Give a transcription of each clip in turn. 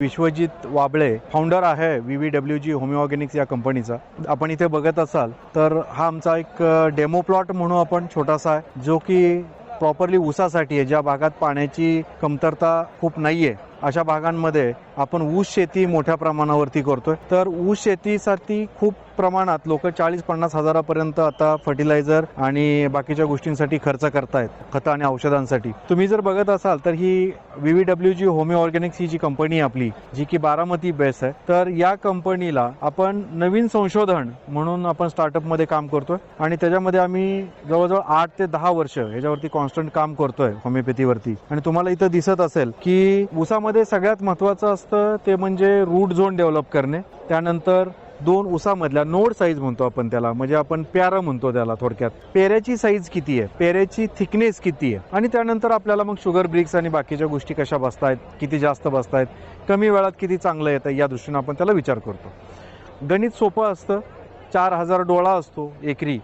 Vishwajit Wable founder आहे V V W G home organics या कंपनीचा आपण इथे बघत असाल तर हा आमचा एक डेमो प्लॉट म्हणू आपण छोटासा आहे जो की प्रॉपरली ऊसासाठी आहे. ज्या भागात पाण्याची कमतरता खूप नाही आहे अशा भागांमध्ये आपण ऊस शेती मोठ्या प्रमाणावरती करतोय. तर ऊस शेतीसाठी खूप प्रमाणात लोक चाळीस पन्नास हजारापर्यंत आता फर्टिलायझर आणि बाकीच्या गोष्टींसाठी खर्च करतायत खतं आणि औषधांसाठी. तुम्ही जर बघत असाल तर ही V V W G homeo organics ही जी कंपनी आहे आपली जी की बारामती बेस आहे. तर या कंपनीला आपण नवीन संशोधन म्हणून आपण स्टार्टअपमध्ये काम करतोय आणि त्याच्यामध्ये आम्ही जवळजवळ आठ ते दहा वर्ष याच्यावरती कॉन्स्टंट काम करतोय होमिओपॅथीवरती आणि तुम्हाला इथं दिसत असेल की ऊसामध्ये सगळ्यात महत्त्वाचं असतं ते म्हणजे रूट झोन डेव्हलप करणे. त्यानंतर दोन उसामधल्या नोड साईज म्हणतो आपण त्याला. म्हणजे आपण प्यारा म्हणतो त्याला थोडक्यात. पेऱ्याची साईज किती आहे? पेऱ्याची थिकनेस किती आहे? आणि त्यानंतर आपल्याला मग शुगर ब्रिक्स आणि बाकीच्या गोष्टी कशा बसतायत किती जास्त बसतायत कमी वेळात किती चांगलं येतं या दृष्टीनं आपण त्याला विचार करतो. गणित सोपं असतं. चार हजार डोळा असतो एकरी.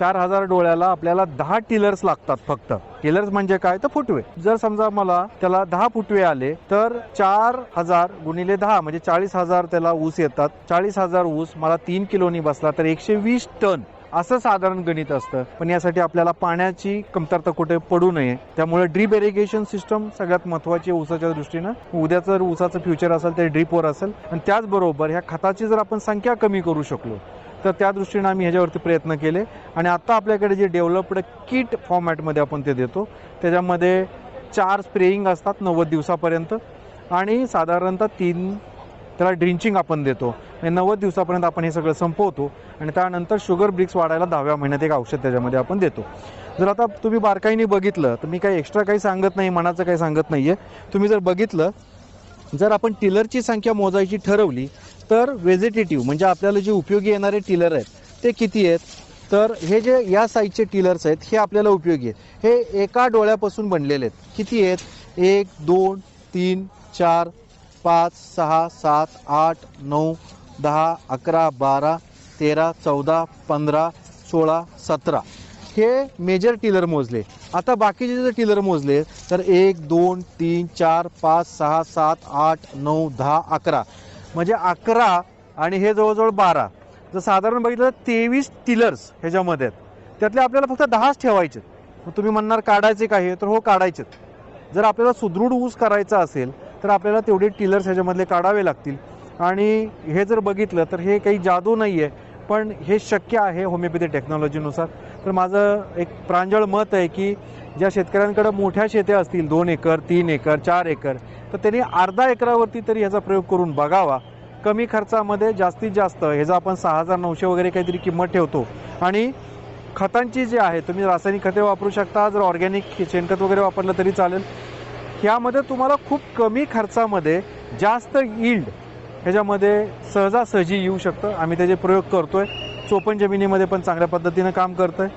चार हजार डोळ्याला आपल्याला दहा टिलर्स लागतात फक्त. टिलर्स म्हणजे काय? तर फुटवे. जर समजा मला त्याला दहा फुटवे आले तर चार हजार गुणिले दहा म्हणजे चाळीस हजार त्याला ऊस येतात. चाळीस हजार ऊस मला तीन किलोनी बसला तर एकशे वीस टन. असं साधारण गणित असतं. पण यासाठी आपल्याला पाण्याची कमतरता कुठे पडू नये. त्यामुळे ड्रीप इरिगेशन सिस्टम सगळ्यात महत्वाची आहे ऊसाच्या दृष्टीनं. उद्या जर ऊसाचं फ्युचर असेल तर ड्रीपवर असेल. आणि त्याचबरोबर ह्या खताची जर आपण संख्या कमी करू शकलो तर त्या दृष्टीनं आम्ही ह्याच्यावरती प्रयत्न केले. आणि आता आपल्याकडे जे डेव्हलप्ड किट फॉर्मॅटमध्ये आपण ते देतो त्याच्यामध्ये चार स्प्रेईंग असतात नव्वद दिवसापर्यंत. आणि साधारणतः तीन त्याला ड्रिंचिंग आपण देतो. आणि नव्वद दिवसापर्यंत आपण हे सगळं संपवतो आणि त्यानंतर शुगर ब्रिक्स वाढायला दहाव्या महिन्यात एक औषध त्याच्यामध्ये आपण देतो. जर आता तुम्ही बारकाईने बघितलं तर मी काही एक्स्ट्रा काही सांगत नाही मनाचं काही सांगत नाही आहे तुम्ही जर बघितलं जर आपण टिलरची संख्या मोजायची ठरवली तर व्हेजिटेटिव्ह म्हणजे आपल्याला जे उपयोगी येणारे टिलर आहेत ते किती आहेत? तर हे जे या साईजचे टिलर्स आहेत हे आपल्याला उपयोगी आहेत. हे एका डोळ्यापासून बनलेले आहेत. किती आहेत? एक दोन तीन चार पाच सहा सात आठ नऊ दहा अकरा बारा तेरा चौदा पंधरा सोळा सतरा. हे मेजर टिलर मोजले. आता बाकीचे जर टिलर मोजले तर एक दोन तीन चार पाच सहा सात आठ नऊ दहा अकरा. म्हणजे अकरा आणि हे जवळजवळ बारा. जर साधारण बघितलं तर तेवीस टिलर्स ह्याच्यामध्ये आहेत. त्यातले आपल्याला फक्त दहाच ठेवायचे मग तुम्ही म्हणणार काढायचे काही तर हो काढायचेत. जर आपल्याला सुदृढ ऊस करायचा असेल तर आपल्याला तेवढे टिलर्स ह्याच्यामधले काढावे लागतील. आणि हे जर बघितलं तर हे काही जादू नाही आहे पण हे शक्य आहे होमिओपॅथी टेक्नॉलॉजीनुसार तर माझं एक प्रांजळ मत आहे की ज्या शेतकऱ्यांकडे मोठ्या शेत्या असतील दोन एकर तीन एकर चार एकर तर त्यांनी अर्धा एकरावरती तरी ह्याचा प्रयोग करून बघावा. कमी खर्चामध्ये जास्तीत जास्त ह्याचा आपण सहा हजार नऊशे वगैरे काहीतरी किंमत ठेवतो. आणि खतांची जी आहे तुम्ही रासायनिक खते वापरू शकता जर ऑर्गॅनिक शेणखत वगैरे वापरलं तरी चालेल. ह्यामध्ये तुम्हाला खूप कमी खर्चामध्ये जास्त यील्ड ह्याच्यामध्ये सहजासहजी येऊ शकतं. आम्ही त्याचे प्रयोग करतो आहे चोपन जमिनीमध्ये पण चांगल्या पद्धतीनं काम करतोय.